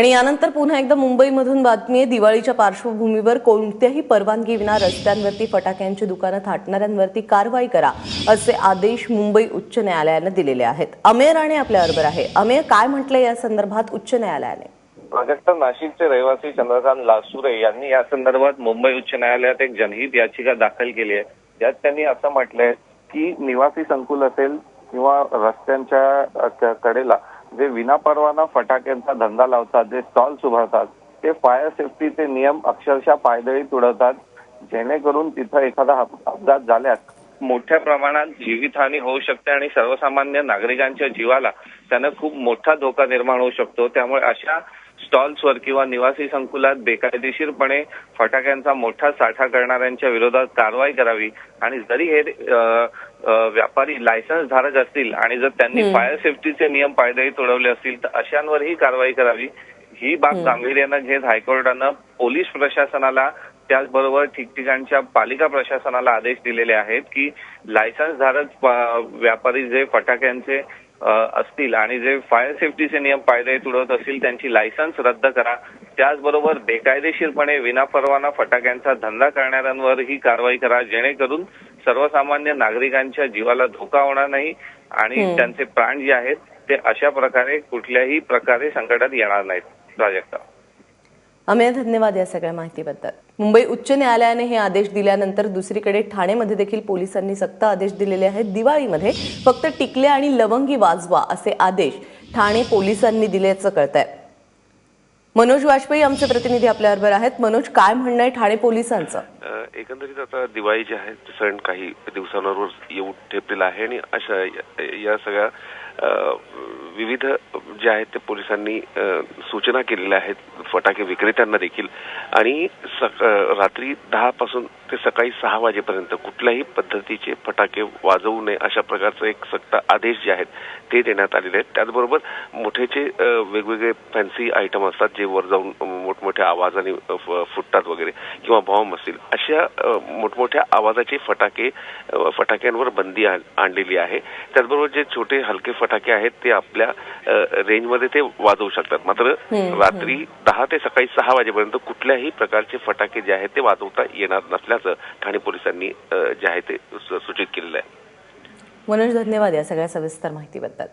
आणि यानंतर पुन्हा एकदा मुंबईमधून बातमी आहे दिवाळीच्या पार्श्वभूमीवर कोणत्याही परवानगी विना रस्त्यांवरती फटाक्यांची दुकानं थाटणाऱ्यांवरती कारवाई करा असे आदेश मुंबई उच्च न्यायालयानं दिलेले आहेत. अमेर आणि आपल्याबरोबर आहे. अमेर काय म्हटलंय या संदर्भात उच्च न्यायालयाने? प्राजक्त नाशिकचे रहिवासी चंद्रकांत लासुरे यांनी या संदर्भात मुंबई उच्च न्यायालयात एक जनहित याचिका दाखल केली आहे. ज्यात त्यांनी असं म्हटलंय की निवासी संकुल असेल किंवा रस्त्यांच्या कडेला जे विनापरवाना फटाक्यांचा धंदा लावतात जे स्टॉल्स उभारतात ते फायर सेफ्टीचे नियम अक्षरशः पायदळी तुडवतात. जेणेकरून तिथं एखादा अपघात झाल्यास मोठ्या प्रमाणात जीवितहानी होऊ शकते आणि सर्वसामान्य नागरिकांच्या जीवाला त्यानं खूप मोठा धोका निर्माण होऊ शकतो. त्यामुळे अशा स्टॉल्सवर किंवा निवासी संकुलात बेकायदेशीरपणे फटाक्यांचा मोठा साठा करणाऱ्यांच्या विरोधात कारवाई करावी. आणि जरी हे अ, व्यापारी लायसन्स धारक असतील आणि जर त्यांनी. फायर सेफ्टीचे नियम पायदळी तुडवले असतील तर अशांवरही कारवाई करावी ही बाब गांभीर्यानं घेत हायकोर्टानं पोलीस प्रशासनाला त्याचबरोबर ठिकठिकाणच्या पालिका प्रशासनाला आदेश दिलेले आहेत की लायसन्स धारक व्यापारी जे फटाक्यांचे असतील. आणि जे फायर सेफ्टीचे नियम पायदळी तुडवत असतील त्यांची लायसन्स रद्द करा. त्याचबरोबर बेकायदेशीरपणे विनापरवाना फटाक्यांचा धंदा करणाऱ्यांवर ही कारवाई करा. जेणेकरून सर्वसामान्य नागरिकांच्या जीवाला धोका होणार नाही आणि. त्यांचे प्राण जे आहेत ते अशा प्रकारे कुठल्याही प्रकारे संकटात येणार नाहीत. प्राजक्ता अमेय धन्यवाद या सगळ्या माहितीबद्दल. मुंबई उच्च न्यायालयाने हे आदेश दिल्यानंतर दुसरीकडे ठाणेमध्ये देखील पोलिसांनी सक्त आदेश दिलेले आहेत. दिवाळीमध्ये फक्त टिकल्या आणि लवंगी वाजवा असे आदेश ठाणे पोलिसांनी दिल्याचं कळत आहे मनोज वाजपेयी आमचे प्रतिनिधी आपल्याबरोबर आहेत. मनोज काय म्हणणं आहे ठाणे पोलिसांचं? एकंदरीत आता दिवाळी जे आहे सण काही दिवसांवर येऊ ठेपलेला आहे आणि अशा या- सगळ्या विविध जे आहेत ते पोलिसांनी सूचना केलेल्या आहेत. फटाके विक्रेत्यांना देखील. आणि सक- रात्री दहा पासून ते सकाळी सहा वाजेपर्यंत कुठल्याही पद्धतीचे फटाके वाजवू नये अशा प्रकारचे एक सक्त आदेश जे आहेत ते देण्यात आलेले आहेत. त्याचबरोबर मोठेचे वेगवेगळे फॅन्सी आयटम असतात जे वर जाऊन मोठमोठ्या आवाजाने फुटतात वगैरे किंवा बॉम्ब असतील अशा मोठमोठ्या आवाजाचे फटाके फटाक्यांवर बंदी आण- आणलेली आहे. त्याचबरोबर जे छोटे हलके फटाके आहेत ते आपल्या रेंजमध्ये ते वाजवू शकतात. मात्र रात्री दहा ते सकाळी सहा वाजेपर्यंत कुठल्याही प्रकारचे फटाके जे आहेत ते वाजवता येणार नसल्याचं ठाणे पोलिसांनी जे आहे ते सूचित केलेलं आहे. मनोज धन्यवाद या सगळ्या सविस्तर माहितीबद्दल.